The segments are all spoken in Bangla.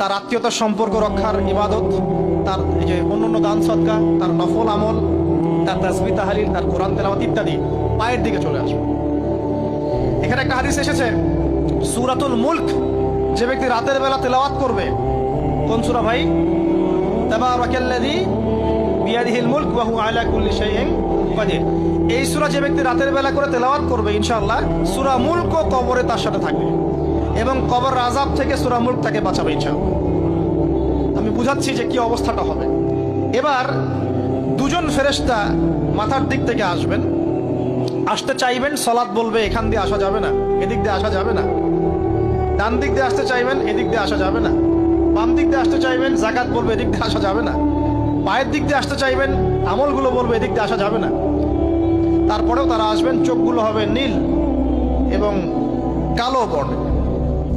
তার আত্মীয়তার সম্পর্ক রক্ষার ইবাদত, তার এই যে অন্যান্য দান সৎকা তার নফল আমল, তার তাসবি তাহালিল, তার কোরআন, তেলাওয়াত ইত্যাদি পায়ের দিকে চলে আসবে। এখানে একটা হাদিস এসেছে, সুরাতুল মুলক, যে ব্যক্তি রাতের বেলা তেলাওয়াত করবে, কোন সুরা ভাই? তাবারাকাল্লাযী বিয়াদিহিল মুলক ওয়া হুয়া আলা কুল্লি শাইইন কাদির। এই সূরা যে ব্যক্তি রাতের বেলা করে তেলাওয়াত করবে, ইনশাআল্লাহ, সূরা মুলক ও কবরে তার সাথে থাকবে। এবং কবর আযাব থেকে সূরা মুলক তাকে বাঁচাবে, ইনশাআল্লাহ। আমি বুঝাচ্ছি যে কি অবস্থাটা হবে। এবার দুজন ফেরেশতা মাথার দিক থেকে আসবেন। আসতে চাইবেন সলাৎ বলবে, এখান দিয়ে আসা যাবে না, এদিক দিয়ে আসা যাবে না। ডান দিক দিয়ে আসতে চাইবেন, এদিক দিয়ে আসা যাবে না। বাম দিক দিয়ে আসতে চাইবেন জাকাত বলবে, এদিক দিয়ে আসা যাবে না। পায়ের দিক দিয়ে আসতে চাইবেন, আমলগুলো বলবে, এদিক দিয়ে আসা যাবে না। তারপরেও তারা আসবেন, চোখগুলো হবে নীল এবং কালো বর্ণ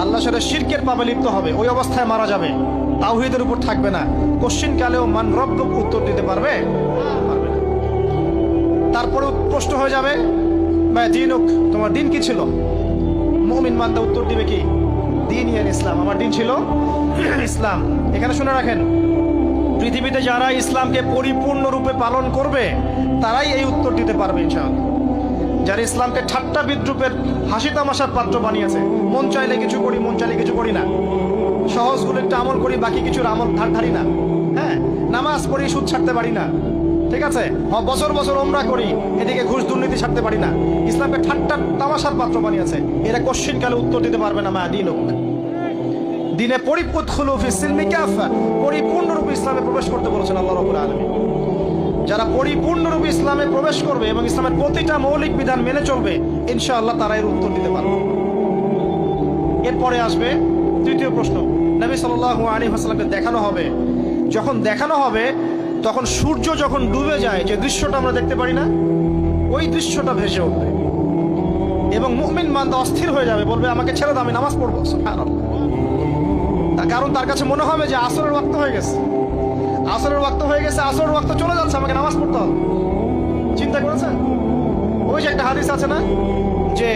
আল্লাহর সাথে শিরকের পাবে লিপ্ত হবে। ওই অবস্থায় মারা যাবে। তাওহিদের উপর থাকবে না। কোশ্চিন কালেও মান রব্য উত্তর দিতে পারবে? তারপরে প্রশ্ন হয়ে যাবে বা দিনুক তোমার দিন কি ছিল? মুমিন মান্দা উত্তর দিবে কি? দিন ইয়ার ইসলাম। আমার দিন ছিল ইসলাম। এখানে শুনে রাখেন, পৃথিবীতে যারা ইসলামকে পরিপূর্ণরূপে পালন করবে, তারাই এই উত্তর দিতে পারবে, ইনশাআল্লাহ। যারা ইসলামকে ঠাট্টা বিদ্রুপের হাসি তামাশার পাত্র বানিয়েছে। মন চাইলে কিছু করি, মন চাইলে কিছু করি না। সহজগুলো একটা আমল করি, বাকি কিছুর আমল ধার ধারি না। হ্যাঁ নামাজ পড়ি, সুদ ছাড়তে পারি না। ঠিক আছে? বছর বছর ওমরা করি, এদিকে ঘুষ দুর্নীতি ছাড়তে পারি না। ইসলামকে ঠাট্টা তামাশার পাত্র বানিয়েছে। এরা কশ্চিন কালে উত্তর দিতে পারবে না মা দিন দিনে পরিপুত খুলুফি পরিপূর্ণরূপে ইসলামে প্রবেশ করতে বলেছেন আল্লাহ রবুল আলমী যারা পরিপূর্ণরূপে ইসলামে প্রবেশ করবে এবং ইসলামের প্রতিটা মৌলিক বিধান মেনে চলবে, ইনশাআল্লাহ তারা এর উত্তর দিতে পারবে। এরপরে আসবে তৃতীয় প্রশ্ন। নবী সাল্লাল্লাহু আলী হাসলামকে দেখানো হবে। যখন দেখানো হবে, তখন সূর্য যখন ডুবে যায়, যে দৃশ্যটা আমরা দেখতে পারি না, ওই দৃশ্যটা ভেসে উঠবে। এবং মুমিন মান্দা অস্থির হয়ে যাবে, বলবে, আমাকে ছেড়ে দাও, আমি নামাজ পড়ব। কারণ তার কাছে মনে হবে যে আসরের ওয়াক্ত হয়ে গেছে। আসরের ওয়াক্ত হয়ে গেছে, আসরের ওয়াক্ত চলে যাচ্ছে, আমাকে নামাজ পড়তে হবে। চিন্তা করেছেন? ওই যে একটা হাদিস আছে না, যে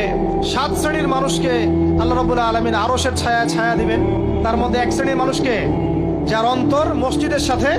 সাত শ্রেণির মানুষকে আল্লাহ রবুল্লাহ আলমিন আরসের ছায়া ছায়া দিবেন। তার মধ্যে এক শ্রেণির মানুষকে, যার অন্তর মসজিদের সাথে